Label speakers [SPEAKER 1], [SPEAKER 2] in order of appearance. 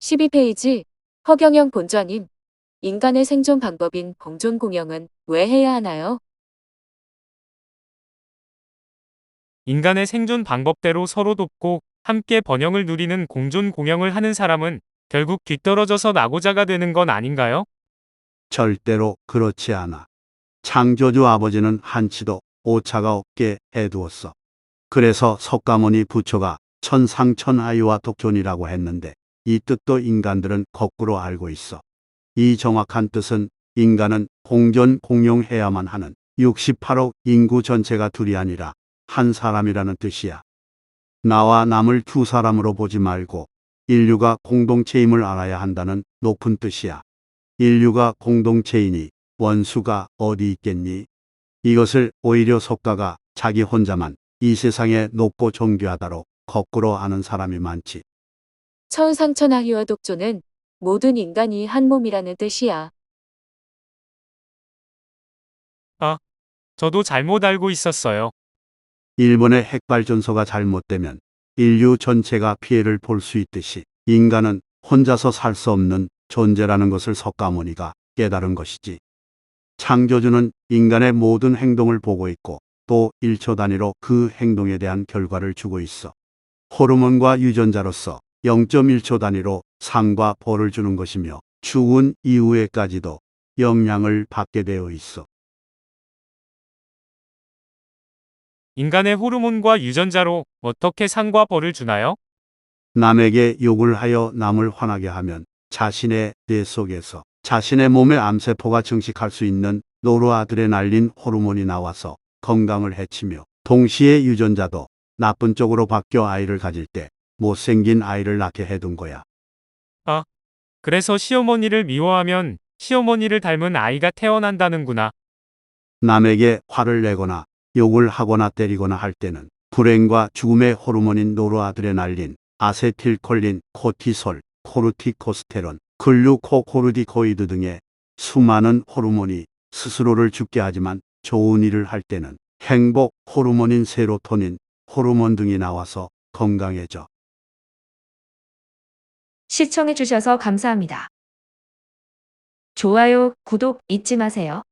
[SPEAKER 1] 12페이지 허경영 본좌님. 인간의 생존 방법인 공존 공영은 왜 해야 하나요?
[SPEAKER 2] 인간의 생존 방법대로 서로 돕고 함께 번영을 누리는 공존 공영을 하는 사람은 결국 뒤떨어져서 낙오자가 되는 건 아닌가요?
[SPEAKER 3] 절대로 그렇지 않아. 창조주 아버지는 한치도 오차가 없게 해두었어. 그래서 석가모니 부처가 천상천하유와 독존이라고 했는데 이 뜻도 인간들은 거꾸로 알고 있어. 이 정확한 뜻은 인간은 공존 공용해야만 하는 68억 인구 전체가 둘이 아니라 한 사람이라는 뜻이야. 나와 남을 두 사람으로 보지 말고 인류가 공동체임을 알아야 한다는 높은 뜻이야. 인류가 공동체이니 원수가 어디 있겠니? 이것을 오히려 석가가 자기 혼자만 이 세상에 높고 존귀하다로 거꾸로 아는 사람이 많지.
[SPEAKER 1] 천상천하희와 독존은 모든 인간이 한 몸이라는 뜻이야.
[SPEAKER 2] 저도 잘못 알고 있었어요.
[SPEAKER 3] 일본의 핵발전소가 잘못되면 인류 전체가 피해를 볼 수 있듯이 인간은 혼자서 살 수 없는 존재라는 것을 석가모니가 깨달은 것이지. 창조주는 인간의 모든 행동을 보고 있고 또 1초 단위로 그 행동에 대한 결과를 주고 있어. 호르몬과 유전자로서 0.1초 단위로 상과 벌을 주는 것이며 죽은 이후에까지도 영향을 받게 되어 있어.
[SPEAKER 2] 인간의 호르몬과 유전자로 어떻게 상과 벌을 주나요?
[SPEAKER 3] 남에게 욕을 하여 남을 화나게 하면 자신의 뇌 속에서 자신의 몸의 암세포가 증식할 수 있는 노르아드레날린 호르몬이 나와서 건강을 해치며 동시에 유전자도 나쁜 쪽으로 바뀌어 아이를 가질 때 못생긴 아이를 낳게 해둔 거야.
[SPEAKER 2] 그래서 시어머니를 미워하면 시어머니를 닮은 아이가 태어난다는구나.
[SPEAKER 3] 남에게 화를 내거나 욕을 하거나 때리거나 할 때는 불행과 죽음의 호르몬인 노르아드레날린, 아세틸콜린, 코티솔, 코르티코스테론, 글루코코르디코이드 등의 수많은 호르몬이 스스로를 죽게 하지만 좋은 일을 할 때는 행복 호르몬인 세로토닌, 호르몬 등이 나와서 건강해져.
[SPEAKER 4] 시청해주셔서 감사합니다. 좋아요, 구독 잊지 마세요.